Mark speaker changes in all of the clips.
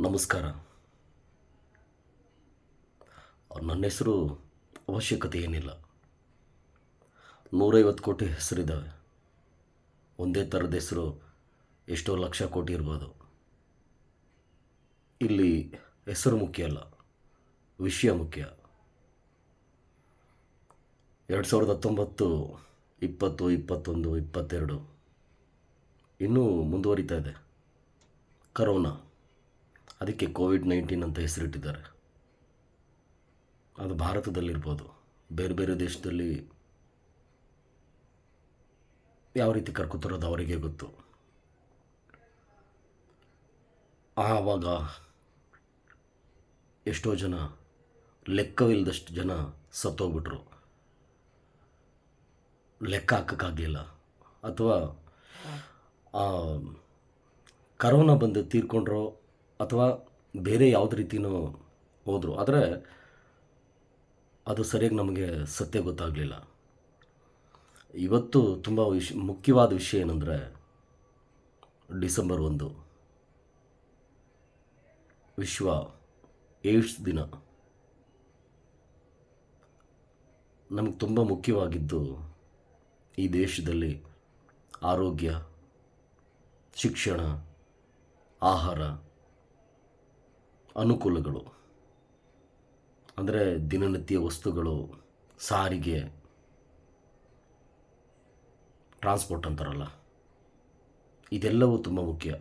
Speaker 1: ನಮಸ್ಕಾರ. ನನ್ನ ಹೆಸರು ಅವಶ್ಯಕತೆ ಏನಿಲ್ಲ. ನೂರೈವತ್ತು ಕೋಟಿ ಹೆಸರಿದ್ದಾವೆ ಒಂದೇ ಥರದ ಹೆಸರು ಎಷ್ಟೋ ಲಕ್ಷ ಕೋಟಿ ಇರ್ಬೋದು. ಇಲ್ಲಿ ಹೆಸರು ಮುಖ್ಯ ಅಲ್ಲ, ವಿಷಯ ಮುಖ್ಯ. ಎರಡು ಸಾವಿರದ ಹತ್ತೊಂಬತ್ತು, ಇಪ್ಪತ್ತು, ಇಪ್ಪತ್ತೊಂದು, ಇಪ್ಪತ್ತೆರಡು ಇನ್ನೂ ಮುಂದುವರಿತಾ ಇದೆ. ಕರೋನಾ. ಅದಕ್ಕೆ ಕೋವಿಡ್ ನೈನ್ಟೀನ್ ಅಂತ ಹೆಸರಿಟ್ಟಿದ್ದಾರೆ. ಅದು ಭಾರತದಲ್ಲಿರ್ಬೋದು. ಬೇರೆ ಬೇರೆ ದೇಶದಲ್ಲಿ ಯಾವ ರೀತಿ ಕರ್ಕೊತಿರೋದು ಅವರಿಗೆ ಗೊತ್ತು. ಆವಾಗ ಎಷ್ಟೋ ಜನ ಲೆಕ್ಕವಿಲ್ಲದಷ್ಟು ಜನ ಸತ್ತೋಗ್ಬಿಟ್ರು. ಲೆಕ್ಕ ಹಾಕೋಕ್ಕಾಗಲಿಲ್ಲ. ಅಥವಾ ಕರೋನಾ ಬಂದು ತೀರ್ಕೊಂಡ್ರೋ ಅಥವಾ ಬೇರೆ ಯಾವುದೇ ರೀತಿನೂ ಹೋದರು. ಆದರೆ ಅದು ಸರಿಯಾಗಿ ನಮಗೆ ಸತ್ಯ ಗೊತ್ತಾಗಲಿಲ್ಲ. ಇವತ್ತು ತುಂಬ ವಿಶ್ ಮುಖ್ಯವಾದ ವಿಷಯ ಏನಂದರೆ ಡಿಸೆಂಬರ್ ಒಂದು. ವಿಶ್ವ ಏಡ್ಸ್ ದಿನ. ನಮಗೆ ತುಂಬ ಮುಖ್ಯವಾಗಿದ್ದು ಈ ದೇಶದಲ್ಲಿ ಆರೋಗ್ಯ, ಶಿಕ್ಷಣ, ಆಹಾರ ಅನುಕೂಲಗಳು. ಅಂದರೆ ದಿನನಿತ್ಯ ವಸ್ತುಗಳು, ಸಾರಿಗೆ ಟ್ರಾನ್ಸ್ಪೋರ್ಟ್ ಅಂತಾರಲ್ಲ. ಇದೆಲ್ಲವೂ ತುಂಬ ಮುಖ್ಯ.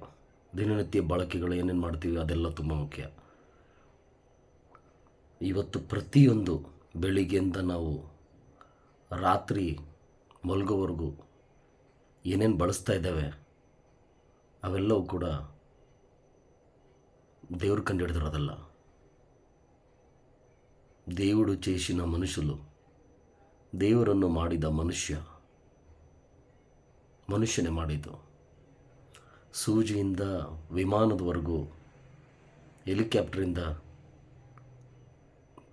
Speaker 1: ದಿನನಿತ್ಯ ಬಳಕೆಗಳು ಏನೇನು ಮಾಡ್ತೀವಿ ಅದೆಲ್ಲ ತುಂಬ ಮುಖ್ಯ. ಇವತ್ತು ಪ್ರತಿಯೊಂದು ಬೆಳಿಗ್ಗೆಯಿಂದ ನಾವು ರಾತ್ರಿ ಮಲಗೋವರೆಗೂ ಏನೇನು ಬಳಸ್ತಾ ಇದ್ದಾವೆ, ಅವೆಲ್ಲವೂ ಕೂಡ ದೇವ್ರು కండు ಅದಲ್ಲ. దేవుడు చేసిన మనుషులు ದೇವರನ್ನು ಮಾಡಿದ ಮನುಷ್ಯ, ಮನುಷ್ಯನೇ ಮಾಡಿದ್ದು. ಸೂಜಿಯಿಂದ ವಿಮಾನದವರೆಗೂ, ಹೆಲಿಕಾಪ್ಟರಿಂದ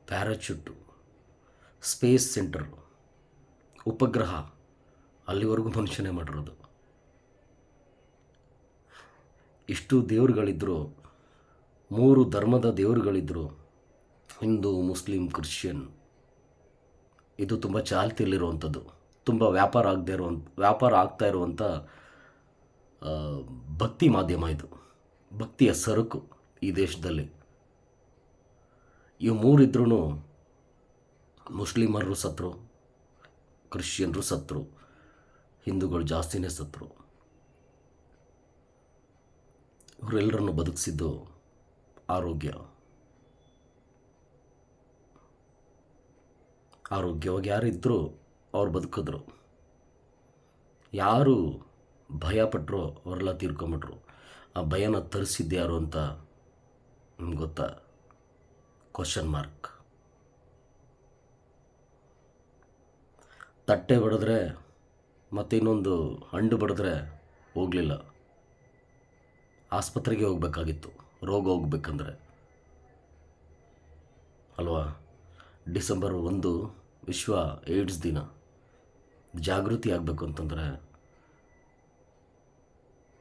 Speaker 1: ಪ್ಯಾರಾಚೂಟು, ಸ್ಪೇಸ್ ಸೆಂಟರ್, ಉಪಗ್ರಹ, ಅಲ್ಲಿವರೆಗೂ ಮನುಷ್ಯನೇ ಮಾಡಿರೋದು. ಇಷ್ಟು ದೇವರುಗಳಿದ್ದರೂ ಮೂರು ಧರ್ಮದ ದೇವರುಗಳಿದ್ದರು ಹಿಂದೂ, ಮುಸ್ಲಿಂ, ಕ್ರಿಶ್ಚಿಯನ್. ಇದು ತುಂಬ ಚಾಲ್ತಿಯಲ್ಲಿರುವಂಥದ್ದು. ತುಂಬ ವ್ಯಾಪಾರ ಆಗದೆ ಇರುವಂಥ ವ್ಯಾಪಾರ ಆಗ್ತಾ ಇರುವಂಥ ಭಕ್ತಿ ಮಾಧ್ಯಮ ಇದು. ಭಕ್ತಿಯ ಸರಕು ಈ ದೇಶದಲ್ಲಿ. ಇವು ಮೂರಿದ್ರೂ ಮುಸ್ಲಿಮರು ಸತ್ರು, ಕ್ರಿಶ್ಚಿಯನ್ರು ಸತ್ರು, ಹಿಂದೂಗಳು ಜಾಸ್ತಿನೇ ಸತ್ರು. ಇವರೆಲ್ಲರನ್ನು ಬದುಕಿಸಿದ್ದು ಆರೋಗ್ಯ. ಆರೋಗ್ಯವಾಗಿ ಯಾರಿದ್ದರೂ ಅವ್ರು ಬದುಕಿದ್ರು. ಯಾರು ಭಯ ಪಟ್ಟರು ಅವರೆಲ್ಲ ತೀರ್ಕೊಂಬಿಟ್ರು. ಆ ಭಯನ ತರಿಸಿದ್ದು ಯಾರು ಅಂತ ನಿಮ್ಗೆ ಗೊತ್ತಾ? ಕ್ವಶನ್ ಮಾರ್ಕ್ ತಟ್ಟೆ ಬಡಿದ್ರೆ ಮತ್ತು ಇನ್ನೊಂದು ಹಂಡು ಬಡಿದ್ರೆ ಹೋಗಲಿಲ್ಲ. ಆಸ್ಪತ್ರೆಗೆ ಹೋಗಬೇಕಾಗಿತ್ತು. ರೋಗ ಹೋಗ್ಬೇಕಂದ್ರೆ. ಅಲ್ವಾ? ಡಿಸೆಂಬರ್ ಒಂದು ವಿಶ್ವ ಏಡ್ಸ್ ದಿನ. ಜಾಗೃತಿ ಆಗಬೇಕು ಅಂತಂದರೆ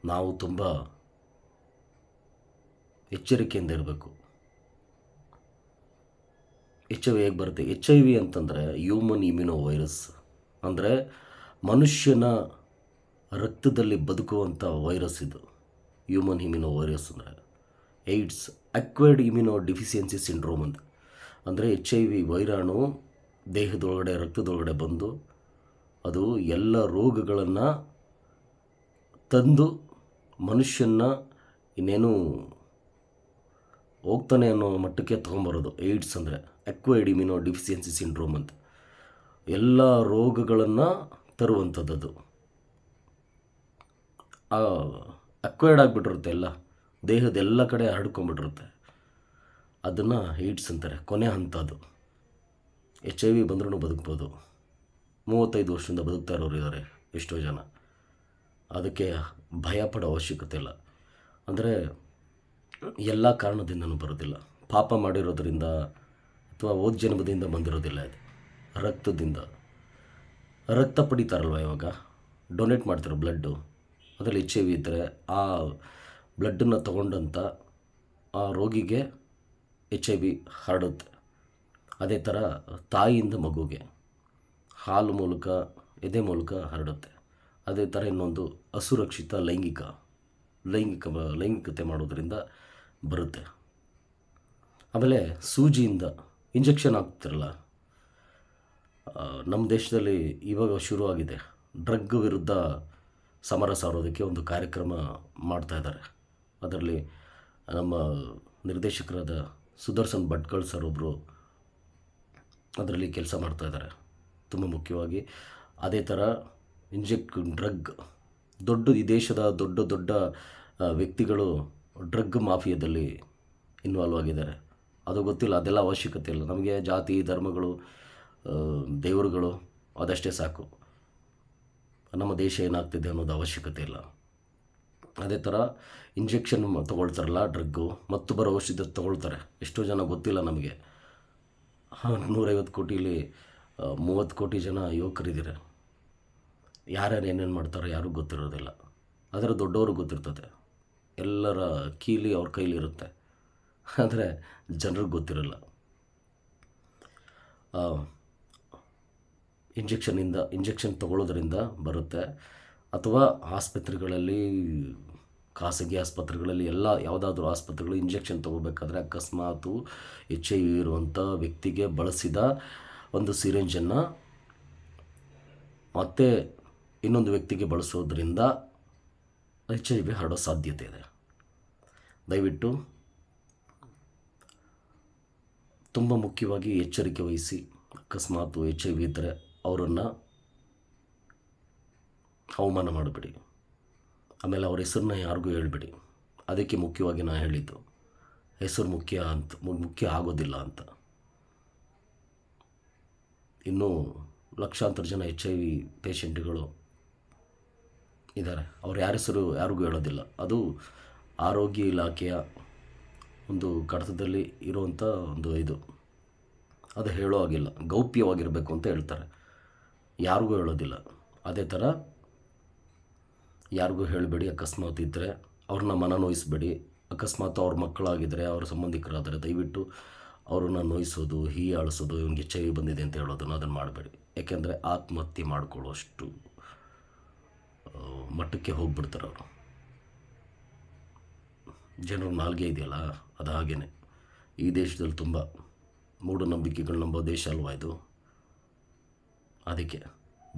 Speaker 1: ನಾವು ತುಂಬ ಎಚ್ಚರಿಕೆಯಿಂದ ಇರಬೇಕು. ಎಚ್ ಐ ವಿ ಹೇಗೆ ಬರುತ್ತೆ? ಎಚ್ ಐ ವಿ ಅಂತಂದರೆ ಹ್ಯೂಮನ್ ಇಮ್ಯುನೋ ವೈರಸ್ ಅಂದರೆ ಮನುಷ್ಯನ ರಕ್ತದಲ್ಲಿ ಬದುಕುವಂಥ ವೈರಸ್ ಇದು. ಹ್ಯೂಮನ್ ಇಮ್ಯುನೋ ವೈರಸ್ ಅಂದರೆ. AIDS acquired immuno deficiency syndrome ಅಂತ ಅಂದರೆ ಎಚ್ ಐ ವಿ ವೈರಾಣು ದೇಹದೊಳಗಡೆ, ರಕ್ತದೊಳಗಡೆ ಬಂದು ಅದು ಎಲ್ಲ ರೋಗಗಳನ್ನು ತಂದು ಮನುಷ್ಯನ ಇನ್ನೇನು ಹೋಗ್ತಾನೆ ಅನ್ನೋ ಮಟ್ಟಕ್ಕೆ ತೊಗೊಂಬರೋದು. ಏಡ್ಸ್ ಅಂದರೆ ಅಕ್ವೈರ್ಡ್ ಇಮ್ಯುನೋ ಡಿಫಿಷಿಯನ್ಸಿ ಸಿಂಡ್ರೋಮ್ ಅಂತ ಎಲ್ಲ ರೋಗಗಳನ್ನು ತರುವಂಥದ್ದು ಅದು ಅಕ್ವೈರ್ಡ್ ಆಗಿಬಿಟ್ಟಿರುತ್ತೆ ಎಲ್ಲ. ದೇಹದ ಎಲ್ಲ ಕಡೆ ಹರಡ್ಕೊಂಡ್ಬಿಟ್ಟಿರುತ್ತೆ. ಅದನ್ನು ಏಡ್ಸ್ ಅಂತಾರೆ, ಕೊನೆ ಹಂತ ಅದು ಎಚ್ ಐ ವಿ ಬಂದ್ರೂ ಬದುಕ್ಬೋದು. ಮೂವತ್ತೈದು ವರ್ಷದಿಂದ ಬದುಕ್ತಾ ಇರೋರು ಇದ್ದಾರೆ ಎಷ್ಟೋ ಜನ. ಅದಕ್ಕೆ ಭಯ ಪಡೋ ಅವಶ್ಯಕತೆ ಇಲ್ಲ. ಅಂದರೆ ಎಲ್ಲ ಕಾರಣದಿಂದನೂ ಬರೋದಿಲ್ಲ. ಪಾಪ ಮಾಡಿರೋದ್ರಿಂದ ಅಥವಾ ಓದ್ ಜನ್ಮದಿಂದ ಬಂದಿರೋದಿಲ್ಲ ಇದು. ರಕ್ತದಿಂದ. ರಕ್ತ ಪಡಿತಾರಲ್ವ ಇವಾಗ? ಡೊನೇಟ್ ಮಾಡ್ತಾರೆ ಬ್ಲಡ್ಡು ಅದರಲ್ಲಿ ಎಚ್ ಐ ವಿ ಇದ್ದರೆ ಆ ಬ್ಲಡ್ಡನ್ನು ತಗೊಂಡಂಥ ಆ ರೋಗಿಗೆ ಎಚ್ ಐ ವಿ ಹರಡುತ್ತೆ. ಅದೇ ಥರ ತಾಯಿಯಿಂದ ಮಗುಗೆ ಹಾಲು ಮೂಲಕ, ಎದೆ ಮೂಲಕ ಹರಡುತ್ತೆ. ಅದೇ ಥರ ಇನ್ನೊಂದು ಅಸುರಕ್ಷಿತ ಲೈಂಗಿಕ ಲೈಂಗಿಕ ಲೈಂಗಿಕತೆ ಮಾಡೋದರಿಂದ ಬರುತ್ತೆ. ಆಮೇಲೆ ಸೂಜಿಯಿಂದ ಇಂಜೆಕ್ಷನ್ ಆಗ್ತಿರಲ್ಲ? ನಮ್ಮ ದೇಶದಲ್ಲಿ ಇವಾಗ ಶುರುವಾಗಿದೆ. ಡ್ರಗ್ ವಿರುದ್ಧ ಸಮರ ಸಾರೋದಕ್ಕೆ ಒಂದು ಕಾರ್ಯಕ್ರಮ ಮಾಡ್ತಾ ಇದ್ದಾರೆ. ಅದರಲ್ಲಿ ನಮ್ಮ ನಿರ್ದೇಶಕರಾದ ಸುದರ್ಶನ್ ಭಟ್ಕಳ್ ಸರ್ ಒಬ್ಬರು ಅದರಲ್ಲಿ ಕೆಲಸ ಮಾಡ್ತಾ ಇದ್ದಾರೆ. ತುಂಬ ಮುಖ್ಯವಾಗಿ ಅದೇ ಥರ ಇಂಜೆಕ್ಟ್ ಡ್ರಗ್ ದೊಡ್ಡ ಈ ದೇಶದ ದೊಡ್ಡ ದೊಡ್ಡ ವ್ಯಕ್ತಿಗಳು ಡ್ರಗ್ ಮಾಫಿಯಾದಲ್ಲಿ ಇನ್ವಾಲ್ವ್ ಆಗಿದ್ದಾರೆ. ಅದು ಗೊತ್ತಿಲ್ಲ, ಅದೆಲ್ಲ ಅವಶ್ಯಕತೆ ಇಲ್ಲ. ನಮಗೆ ಜಾತಿ, ಧರ್ಮಗಳು ದೇವರುಗಳು ಅದಷ್ಟೇ ಸಾಕು. ನಮ್ಮ ದೇಶ ಏನಾಗ್ತಿದೆ ಅನ್ನೋದು ಅವಶ್ಯಕತೆ ಇಲ್ಲ. ಅದೇ ಥರ ಇಂಜೆಕ್ಷನ್ ತೊಗೊಳ್ತಾರಲ್ಲ ಡ್ರಗ್ಗು ಮತ್ತು ಬರೋ ಔಷಧ ತೊಗೊಳ್ತಾರೆ. ಎಷ್ಟೋ ಜನ ಗೊತ್ತಿಲ್ಲ ನಮಗೆ. ನೂರೈವತ್ತು ಕೋಟಿಲಿ ಮೂವತ್ತು ಕೋಟಿ ಜನ ಯುವಕರಿದ್ದೀರ. ಯಾರ್ಯಾರು ಏನೇನು ಮಾಡ್ತಾರೋ ಯಾರಿಗೂ ಗೊತ್ತಿರೋದಿಲ್ಲ. ಆದರೆ ದೊಡ್ಡವರು ಗೊತ್ತಿರ್ತದೆ. ಎಲ್ಲರ ಕೀಲಿ ಅವ್ರ ಕೈಲಿರುತ್ತೆ. ಆದರೆ ಜನರಿಗೆ ಗೊತ್ತಿರಲ್ಲ. ಇಂಜೆಕ್ಷನಿಂದ ಇಂಜೆಕ್ಷನ್ ತಗೊಳ್ಳೋದ್ರಿಂದ ಬರುತ್ತೆ. ಅಥವಾ ಆಸ್ಪತ್ರೆಗಳಲ್ಲಿ, ಖಾಸಗಿ ಆಸ್ಪತ್ರೆಗಳಲ್ಲಿ ಎಲ್ಲ ಯಾವುದಾದ್ರೂ ಆಸ್ಪತ್ರೆಗಳು ಇಂಜೆಕ್ಷನ್ ತೊಗೋಬೇಕಾದ್ರೆ ಅಕಸ್ಮಾತು ಎಚ್ ಐ ವಿ ಇರುವಂಥ ವ್ಯಕ್ತಿಗೆ ಬಳಸಿದ ಒಂದು ಸಿರಿಂಜನ್ನು ಮತ್ತೆ ಇನ್ನೊಂದು ವ್ಯಕ್ತಿಗೆ ಬಳಸೋದ್ರಿಂದ ಎಚ್ ಐ ವಿ ಹರಡೋ ಸಾಧ್ಯತೆ ಇದೆ. ದಯವಿಟ್ಟು ತುಂಬ ಮುಖ್ಯವಾಗಿ ಎಚ್ಚರಿಕೆ ವಹಿಸಿ ಅಕಸ್ಮಾತು ಎಚ್ ಐ ವಿ ಇದ್ದರೆ ಅವರನ್ನು ಅವಮಾನ ಮಾಡಬೇಡಿ. ಆಮೇಲೆ ಅವ್ರ ಹೆಸರನ್ನ ಯಾರಿಗೂ ಹೇಳ್ಬೇಡಿ. ಅದಕ್ಕೆ ಮುಖ್ಯವಾಗಿ ನಾನು ಹೇಳಿದ್ದು, ಹೆಸರು ಮುಖ್ಯ ಅಂತ ಮುಖ್ಯ ಆಗೋದಿಲ್ಲ ಅಂತ. ಇನ್ನೂ ಲಕ್ಷಾಂತರ ಜನ ಎಚ್ ಐ ವಿ ಪೇಷಂಟ್ಗಳು ಇದ್ದಾರೆ. ಅವ್ರು ಯಾರ ಹೆಸರು ಯಾರಿಗೂ ಹೇಳೋದಿಲ್ಲ. ಅದು ಆರೋಗ್ಯ ಇಲಾಖೆಯ ಒಂದು ಕಡತದಲ್ಲಿ ಇರುವಂಥ ಒಂದು ಇದು. ಅದು ಹೇಳೋ ಹಾಗಿಲ್ಲ. ಗೌಪ್ಯವಾಗಿರಬೇಕು ಅಂತ ಹೇಳ್ತಾರೆ. ಯಾರಿಗೂ ಹೇಳೋದಿಲ್ಲ. ಅದೇ ಥರ ಯಾರಿಗೂ ಹೇಳಬೇಡಿ, ಅಕಸ್ಮಾತ್ ಇದ್ದರೆ ಅವ್ರನ್ನ ಮನ ನೋಯಿಸ್ಬೇಡಿ. ಅಕಸ್ಮಾತ್ ಅವ್ರ ಮಕ್ಕಳಾಗಿದ್ದರೆ ಅವ್ರ ಸಂಬಂಧಿಕರಾದರೆ ದಯವಿಟ್ಟು ಅವ್ರನ್ನ ನೋಯಿಸೋದು ಹೀಯಾಳಿಸೋದು ಇವ್ನಿಗೆ ಎಚ್ ಐ ಬಂದಿದೆ ಅಂತ ಹೇಳೋದನ್ನು ಅದನ್ನು ಮಾಡಬೇಡಿ. ಯಾಕೆಂದರೆ ಆತ್ಮಹತ್ಯೆ ಮಾಡಿಕೊಳ್ಳೋಷ್ಟು ಮಟ್ಟಕ್ಕೆ ಹೋಗ್ಬಿಡ್ತಾರೆ ಅವರು. ಜನರು ನಾಲ್ಗೆ ಇದೆಯಲ್ಲ, ಅದು ಹಾಗೇನೆ. ಈ ದೇಶದಲ್ಲಿ ತುಂಬ ಮೂಢನಂಬಿಕೆಗಳು ನಂಬೋ ದೇಶ ಅಲ್ವಾ ಇದು? ಅದಕ್ಕೆ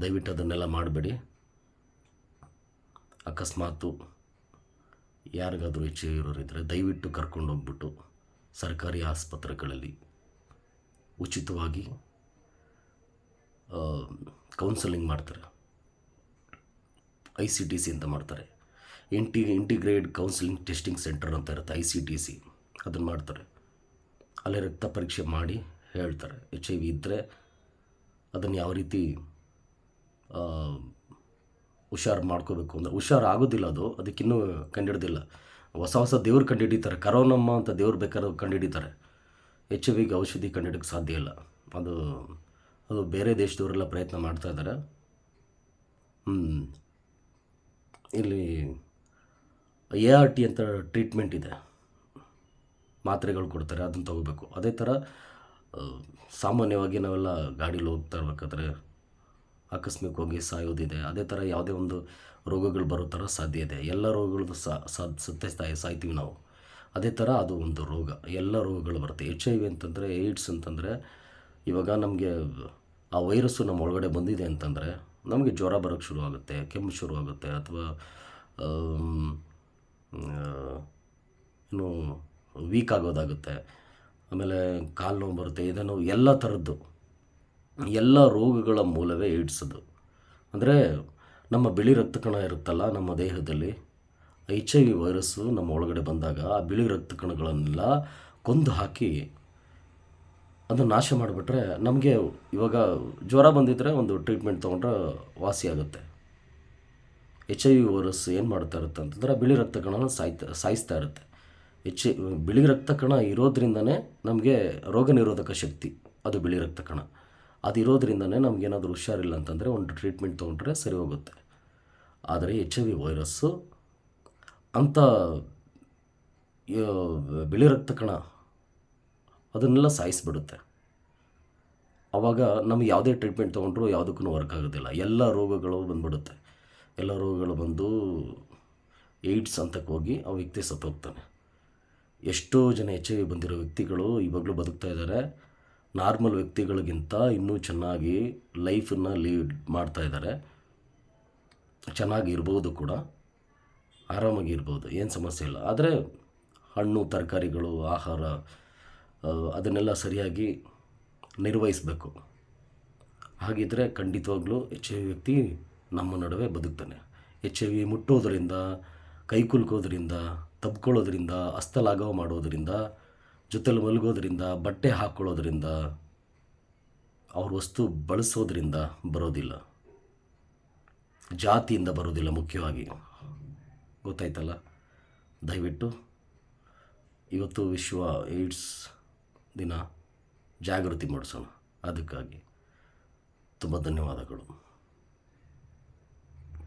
Speaker 1: ದಯವಿಟ್ಟು ಅದನ್ನೆಲ್ಲ ಮಾಡಬೇಡಿ. ಅಕಸ್ಮಾತು ಯಾರಿಗಾದರೂ ಹೆಚ್ಚು ಇರೋರಿದ್ದರೆ ದಯವಿಟ್ಟು ಕರ್ಕೊಂಡು ಹೋಗ್ಬಿಟ್ಟು ಸರ್ಕಾರಿ ಆಸ್ಪತ್ರೆಗಳಲ್ಲಿ ಉಚಿತವಾಗಿ ಕೌನ್ಸಲಿಂಗ್ ಮಾಡ್ತಾರೆ. ಐ ಸಿ ಟಿ ಸಿ ಅಂತ ಮಾಡ್ತಾರೆ. ಇಂಟಿ ಇಂಟಿಗ್ರೇಟ್ ಕೌನ್ಸಿಲಿಂಗ್ ಟೆಸ್ಟಿಂಗ್ ಸೆಂಟರ್ ಅಂತ ಇರುತ್ತೆ ಐ ಸಿ ಟಿ ಸಿ ಅದನ್ನು ಮಾಡ್ತಾರೆ. ಅಲ್ಲೇ ರಕ್ತ ಪರೀಕ್ಷೆ ಮಾಡಿ ಹೇಳ್ತಾರೆ. ಎಚ್ ಐ ವಿ ಇದ್ದರೆ ಅದನ್ನು ಯಾವ ರೀತಿ ಹುಷಾರು ಮಾಡ್ಕೋಬೇಕು ಅಂದರೆ ಹುಷಾರು ಆಗೋದಿಲ್ಲ ಅದು ಅದಕ್ಕಿನ್ನೂ ಕಂಡುಹಿಡ್ದಿಲ್ಲ ಹೊಸ ಹೊಸ ದೇವ್ರು ಕಂಡುಹಿಡಿತಾರೆ ಕರೋನಮ್ಮ ಅಂತ ದೇವ್ರು ಬೇಕಾದ್ರೆ ಕಂಡುಹಿಡಿತಾರೆ ಎಚ್ ಐ ವಿಗೆ ಔಷಧಿ ಕಂಡುಹಿಡಕ್ಕೆ ಸಾಧ್ಯ ಇಲ್ಲ. ಅದು ಅದು ಬೇರೆ ದೇಶದವರೆಲ್ಲ ಪ್ರಯತ್ನ ಮಾಡ್ತಾ ಇದ್ದಾರೆ. ಇಲ್ಲಿ ಎ ಆರ್ ಟಿ ಅಂತ ಟ್ರೀಟ್ಮೆಂಟ್ ಇದೆ. ಮಾತ್ರೆಗಳು ಕೊಡ್ತಾರೆ, ಅದನ್ನು ತಗೋಬೇಕು. ಅದೇ ಥರ ಸಾಮಾನ್ಯವಾಗಿ ನಾವೆಲ್ಲ ಗಾಡೀಲಿ ಹೋಗ್ತಾ ಇರ್ಬೇಕಾದ್ರೆ ಆಕಸ್ಮಿಕವಾಗಿ ಸಾಯೋದಿದೆ. ಅದೇ ಥರ ಯಾವುದೇ ಒಂದು ರೋಗಗಳು ಬರೋ ಥರ ಸಾಧ್ಯ ಇದೆ. ಎಲ್ಲ ರೋಗಗಳದ್ದು ಸತ್ತೇ ಸಾಯ್, ಸಾಯ್ತೀವಿ ನಾವು. ಅದೇ ಥರ ಅದು ಒಂದು ರೋಗ. ಎಲ್ಲ ರೋಗಗಳು ಬರುತ್ತೆ. ಎಚ್ ಐ ವಿ ಅಂತಂದರೆ ಏಡ್ಸ್ ಅಂತಂದರೆ, ಇವಾಗ ನಮಗೆ ಆ ವೈರಸ್ಸು ನಮ್ಮ ಒಳಗಡೆ ಬಂದಿದೆ ಅಂತಂದರೆ, ನಮಗೆ ಜ್ವರ ಬರೋಕ್ಕೆ ಶುರು ಆಗುತ್ತೆ, ಕೆಮ್ಮು ಶುರು ಆಗುತ್ತೆ, ಅಥವಾ ಏನು ವೀಕ್ ಆಗೋದಾಗುತ್ತೆ. ಆಮೇಲೆ ಕಾಲು ನೋವು ಬರುತ್ತೆ ಇದನ್ನು ಎಲ್ಲ ಥರದ್ದು. ಎಲ್ಲ ರೋಗಗಳ ಮೂಲವೇ ಏಡ್ಸ್ ಅದು ಅಂದರೆ ನಮ್ಮ ಬಿಳಿ ರಕ್ತ ಕಣ ಇರುತ್ತಲ್ಲ ನಮ್ಮ ದೇಹದಲ್ಲಿ ಎಚ್ ಐ ವಿ ವೈರಸ್ಸು ನಮ್ಮ ಒಳಗಡೆ ಬಂದಾಗ ಆ ಬಿಳಿ ರಕ್ತ ಕಣಗಳನ್ನೆಲ್ಲ ಕೊಂದು ಹಾಕಿ ಅದನ್ನು ನಾಶ ಮಾಡಿಬಿಟ್ರೆ ನಮಗೆ ಇವಾಗ ಜ್ವರ ಬಂದಿದ್ದರೆ ಒಂದು ಟ್ರೀಟ್ಮೆಂಟ್ ತೊಗೊಂಡ್ರೆ ವಾಸಿ ಆಗುತ್ತೆ. ಎಚ್ ಐ ವಿ ವೈರಸ್ ಏನು ಮಾಡ್ತಾ ಇರುತ್ತೆ ಅಂತಂದರೆ ಬಿಳಿ ರಕ್ತ ಕಣನ ಸಾಯ್ತಾ, ಸಾಯಿಸ್ತಾ ಇರುತ್ತೆ. ಎಚ್ ಬಿಳಿ ರಕ್ತ ಕಣ ಇರೋದ್ರಿಂದನೇ ನಮಗೆ ರೋಗ ನಿರೋಧಕ ಶಕ್ತಿ, ಅದು ಬಿಳಿ ರಕ್ತ ಕಣ ಅದು ಇರೋದ್ರಿಂದನೇ ನಮಗೇನಾದರೂ ಹುಷಾರಿಲ್ಲ ಅಂತಂದರೆ ಒಂದು ಟ್ರೀಟ್ಮೆಂಟ್ ತೊಗೊಂಡ್ರೆ ಸರಿ ಹೋಗುತ್ತೆ. ಆದರೆ ಎಚ್ ಐ ವಿ ವೈರಸ್ಸು ಅಂಥ ಬಿಳಿ ರಕ್ತ ಕಣ, ಅದನ್ನೆಲ್ಲ ಸಾಯಿಸಿಬಿಡುತ್ತೆ. ಆವಾಗ ನಮಗೆ ಯಾವುದೇ ಟ್ರೀಟ್ಮೆಂಟ್ ತೊಗೊಂಡ್ರು ಯಾವುದಕ್ಕೂ ವರ್ಕ್ ಆಗೋದಿಲ್ಲ. ಎಲ್ಲ ರೋಗಗಳು ಬಂದ್ಬಿಡುತ್ತೆ. ಎಲ್ಲ ರೋಗಗಳು ಬಂದು ಏಡ್ಸ್ ಅಂತಕ್ಕೆ ಹೋಗಿ ಆ ವ್ಯಕ್ತಿ ಸತ್ತೋಗ್ತಾನೆ. ಎಷ್ಟೋ ಜನ ಎಚ್ ಐ ವಿ ಬಂದಿರೋ ವ್ಯಕ್ತಿಗಳು ಇವಾಗಲೂ ಬದುಕ್ತಾ ಇದ್ದಾರೆ. ನಾರ್ಮಲ್ ವ್ಯಕ್ತಿಗಳಿಗಿಂತ ಇನ್ನೂ ಚೆನ್ನಾಗಿ ಲೈಫನ್ನ ಲೀಡ್ ಮಾಡ್ತಾ ಇದ್ದಾರೆ. ಚೆನ್ನಾಗಿ ಇರ್ಬೋದು ಕೂಡ, ಆರಾಮಾಗಿ ಇರ್ಬೋದು, ಏನು ಸಮಸ್ಯೆ ಇಲ್ಲ. ಆದರೆ ಹಣ್ಣು, ತರಕಾರಿಗಳು, ಆಹಾರ ಅದನ್ನೆಲ್ಲ ಸರಿಯಾಗಿ ನಿರ್ವಹಿಸಬೇಕು. ಹಾಗಿದ್ದರೆ ಖಂಡಿತವಾಗ್ಲೂ ಎಚ್ ಐ ವಿ ವ್ಯಕ್ತಿ ನಮ್ಮ ನಡುವೆ ಬದುಕ್ತಾನೆ. ಎಚ್ ಐ ವಿ ಮುಟ್ಟೋದರಿಂದ ಕೈ ಕುಲ್ಕೋದ್ರಿಂದ ತಬ್ಕೊಳ್ಳೋದ್ರಿಂದ ಹಸ್ತಲಾಘವ ಮಾಡೋದರಿಂದ ಜೊತೆಲಿ ಮಲಗೋದ್ರಿಂದ, ಬಟ್ಟೆ ಹಾಕ್ಕೊಳ್ಳೋದ್ರಿಂದ ಅವ್ರ ವಸ್ತು ಬಳಸೋದ್ರಿಂದ ಬರೋದಿಲ್ಲ. ಜಾತಿಯಿಂದ ಬರೋದಿಲ್ಲ ಮುಖ್ಯವಾಗಿ. ಗೊತ್ತಾಯ್ತಲ್ಲ? ದಯವಿಟ್ಟು ಇವತ್ತು ವಿಶ್ವ ಏಡ್ಸ್ ದಿನ ಜಾಗೃತಿ ಮೂಡಿಸೋಣ. ಅದಕ್ಕಾಗಿ ತುಂಬ ಧನ್ಯವಾದಗಳು.